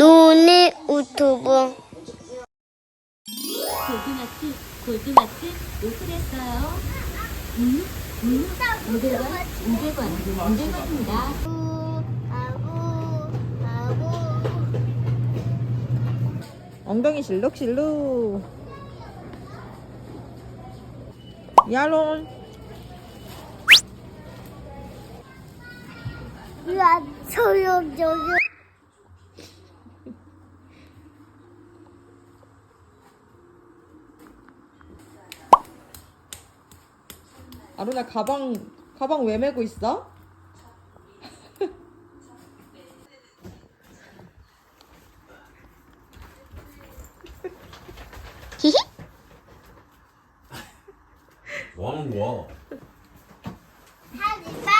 노니 유튜브 골드마트, 골드마트 요술했어요. 음? 음? 500원? 500원, 500원입니다. 아구 아구 엉덩이 실룩실룩 야론 야 소용 저기 아루나 가방 가방 왜 메고 있어? 히히 뭐 하는 거야? 하지마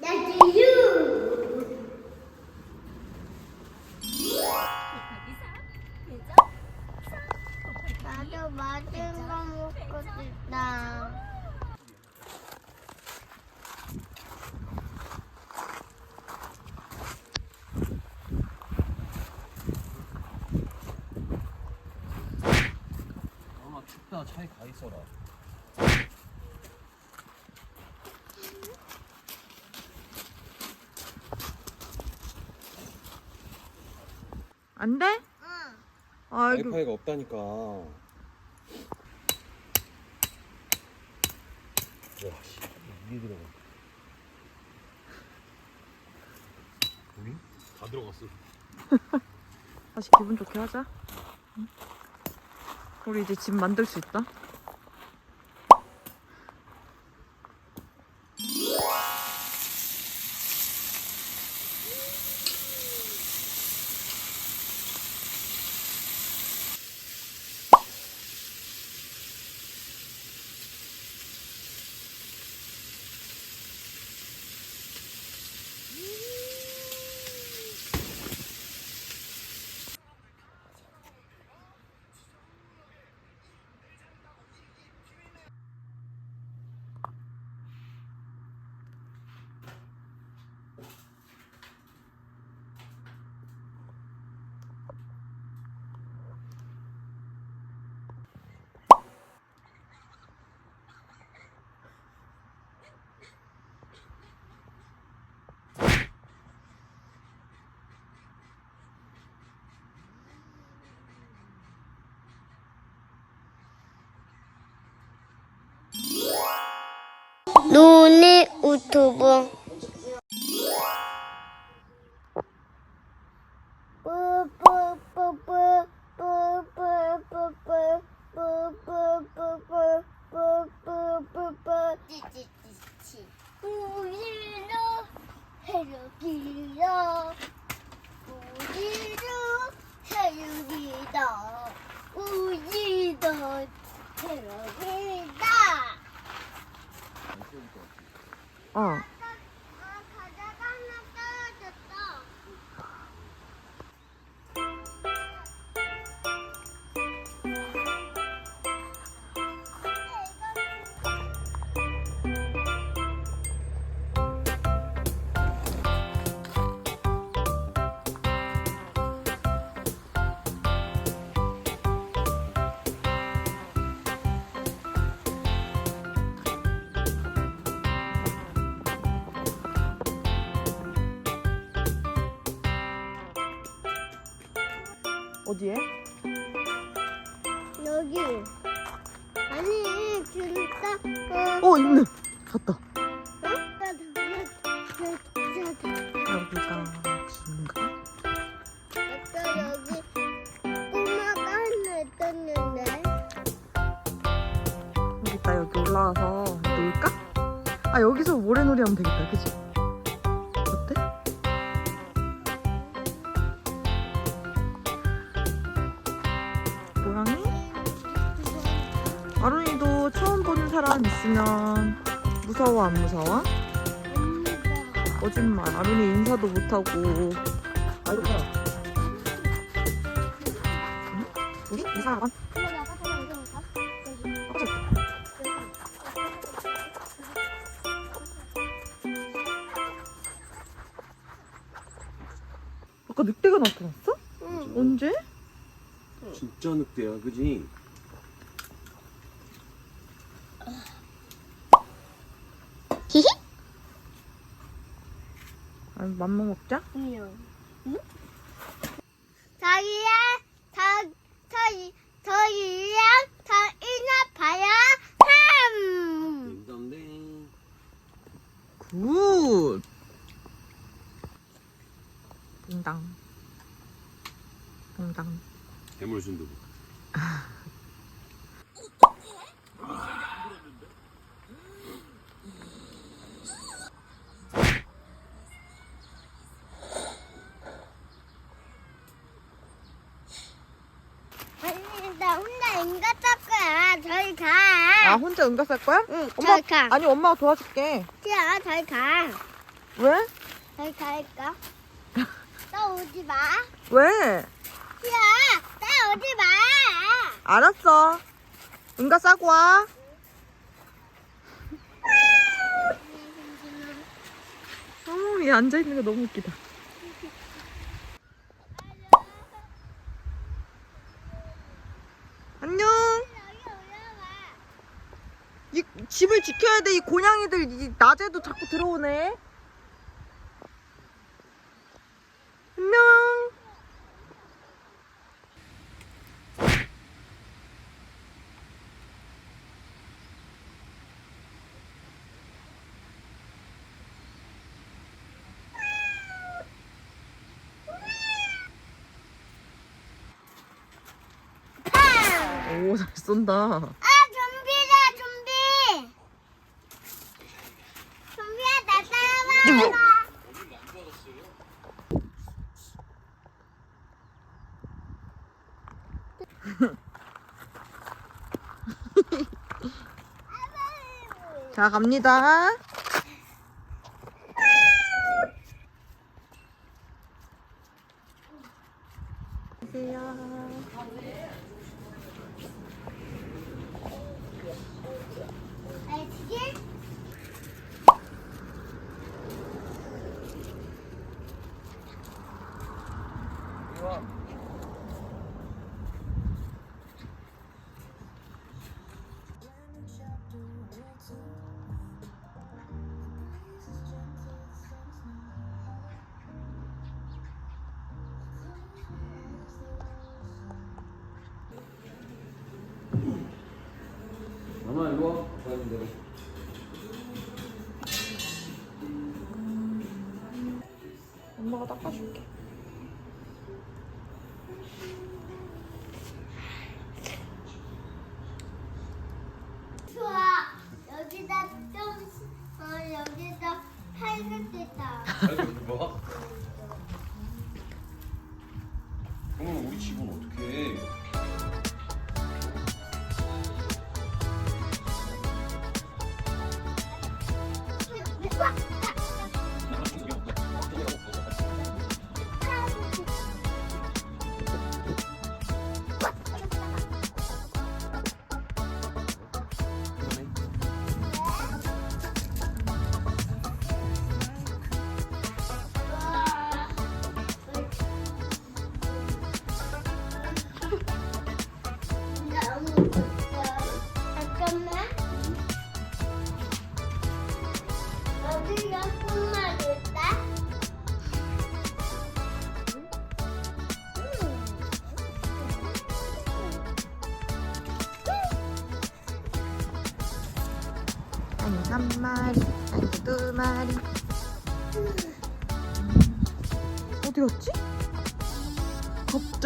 나지유 나도 맛있는 거 먹고 싶다. 차에 가 있어라. 안 돼? 아이고 와이파이가 없다니까. 와, 씨, 이게 들어가. 우리 다 들어갔어. 다시 기분 좋게 하자 응? 우리 이제 집 만들 수 있다 노니 유튜브 우리로 해루기다 우리로 해루기다 우리도 해루기다 어 어디에? 여기. 아니, 진짜. 어, 어 있네 갔다 사람 있으면 무서워 안 무서워? 거짓말. 아론이 인사도 못하고. 아이고? 이상한 건? 아까 늑대가 나타났어? 응. 언제? 진짜 늑대야, 그지? 맘만 먹자. 응? 저기야, 저, 저기, 저기야, 저기나 봐야 함. 딩동댕. 굿. 딩당. 동당. 괴물 순두부. 아니, 나 혼자 인가 짤 거야. 저기 가. 아 혼자 응가 쌀 거야? 응, 엄마 저기 가. 아니 엄마가 도와줄게. 야, 저기 가. 왜? 저기 갈까? 너 오지 마. 왜? 야, 나 오지 마. 알았어. 응가 싸고 와. 어, 얘 앉아 있는 거 너무 웃기다. 안녕. 여기 올라와. 이 집을 지켜야 돼. 이 고양이들 이 낮에도 자꾸 들어오네. 안녕. 오, 잘 쏜다 좀비. 좀비야, 나 따라와. 자, 갑니다. 엄마 이리 와. 가는 대로. 엄마가 닦아줄게. 좋아. 여기다 좀, 어, 여기다 팔겠다. 아이고 뭐? 그러면 우리 집은 어떻게? 너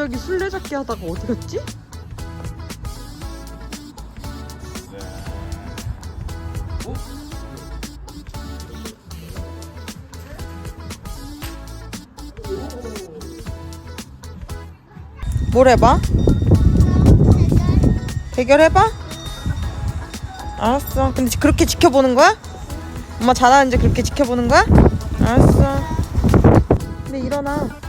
갑자기 술래잡기 하다가 어디 갔지? 어? 뭘 해봐? 대결해봐? 알았어. 근데 그렇게 지켜보는 거야? 엄마 잘하는지 그렇게 지켜보는 거야? 알았어. 근데 일어나.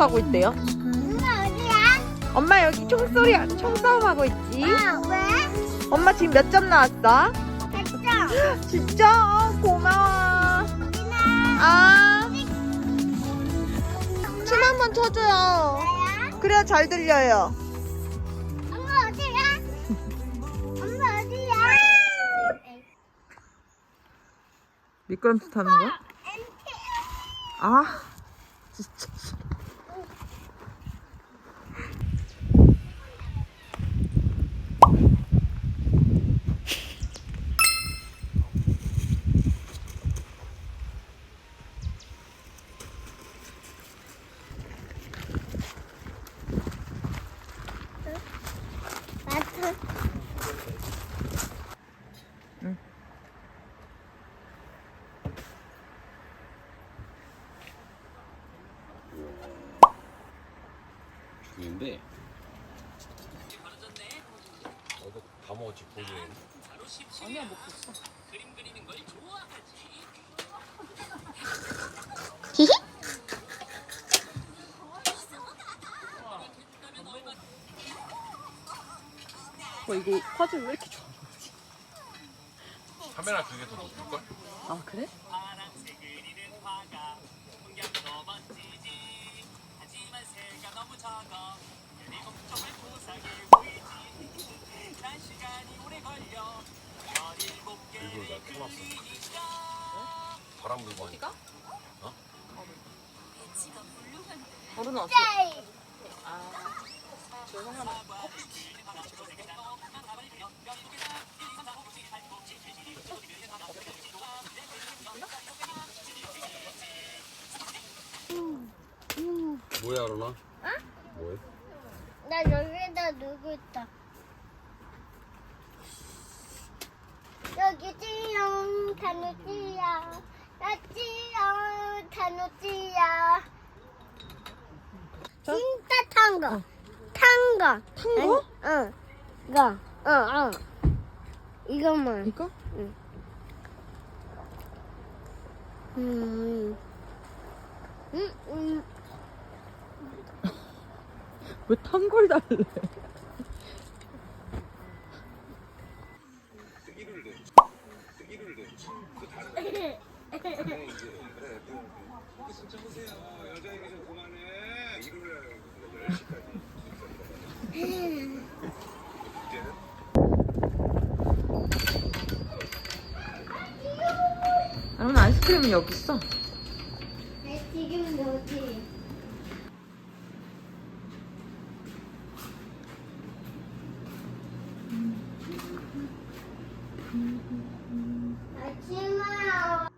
싸고 있대요. 엄마 어디야? 엄마 여기 총소리, 총싸움하고 있지? 아, 왜? 엄마 지금 몇 점 나왔어? 됐어. 진짜? 어, 고마워. 아. 춤 한번 춰줘요. 뭐야? 그래야 잘 들려요. 엄마 어디야? 엄마 어디야? 미끄럼틀 타는 거야? 아. 마트. 죽는데. 너도 다 먹었지 보기엔. 히히? 어, 이거 화질 왜 이렇게 좋아? 카메라 그게 더 높을걸? 아, 그래? 일부러. 바람 불고 하니까. 어른 왔어. 네. 뭐야 로나? 뭐해? 나 여기다 누구 있다. 여기 찌영 단우찌야. 나 찌영 단우찌야. 진짜 탄 거. 탄 거. 탄 거? 응. 이거. 응, 응. 이것만. 이거? 음. 음, 음. 왜 탄걸 달래? 아, 아이스크림은 여기 있어. 내 지금 뭐지? 아침아.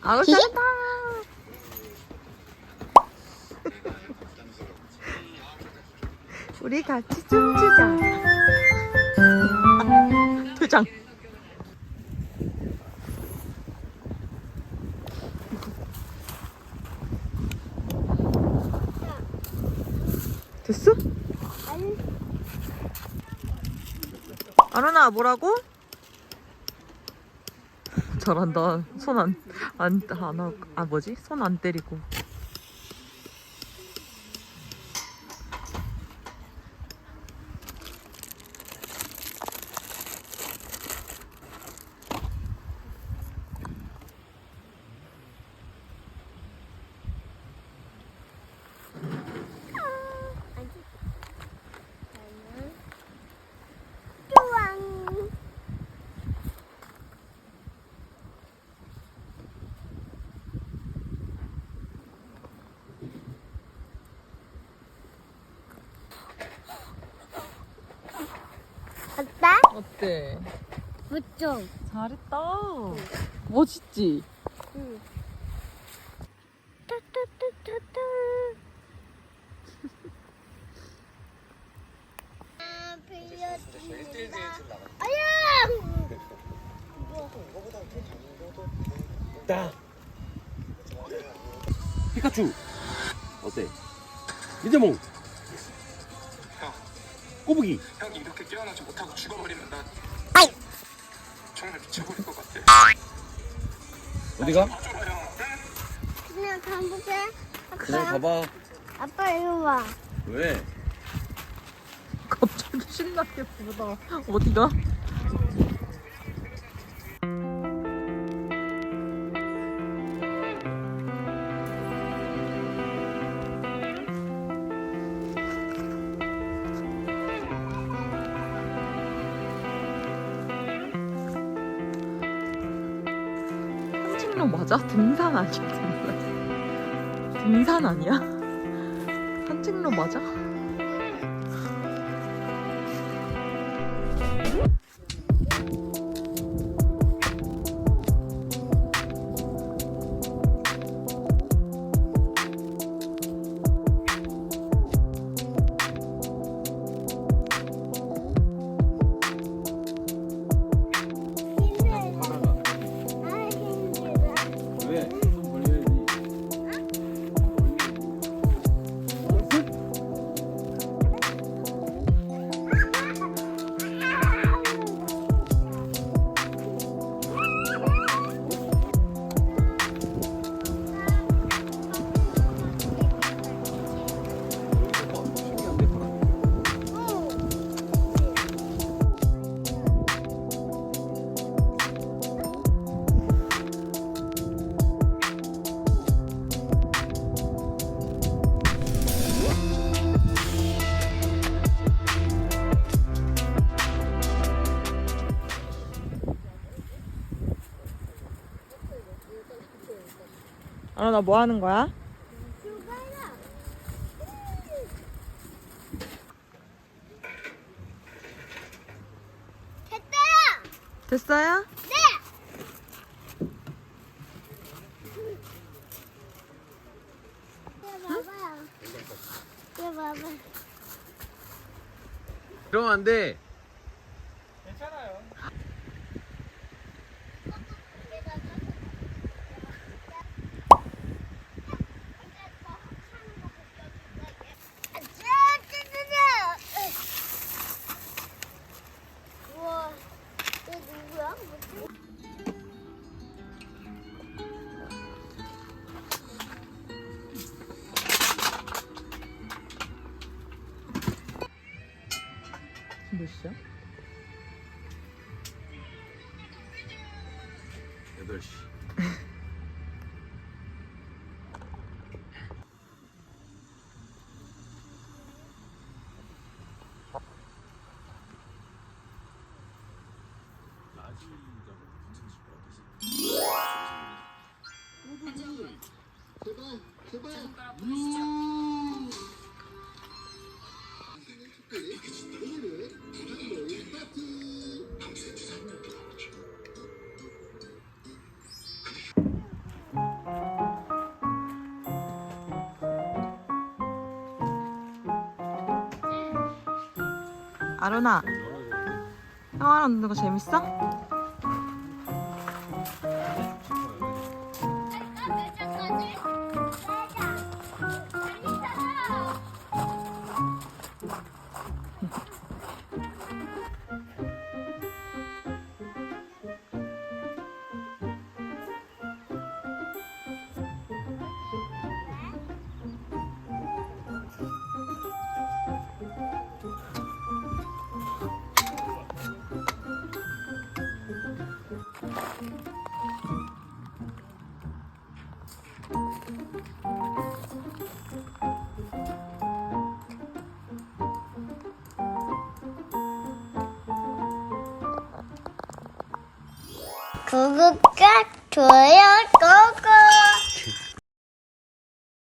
아우 잘한다. 우리 같이 춤추자. 두 장. 됐어? 아니, 아로나 뭐라고? 잘한다. 손 안 안 안 하고 아 뭐지? 손 안 때리고. 어때? 어때? 무좀. 잘했다. 멋있지? 응. 응? 그냥. 그냥 아빠, 가봐 아빠 이거 봐. 왜? 갑자기 신나게 보다가 어디가? 맞아? 등산 아니야? 등산, 아니야? 산책로 맞아? 아나 뭐 하는 거야? 됐다! 됐어요? 이거 봐봐요. 이거 봐봐. 그러면 안 돼 아론아 형아랑 노는 거 재밌어? 구독과 좋아요 꾹꾹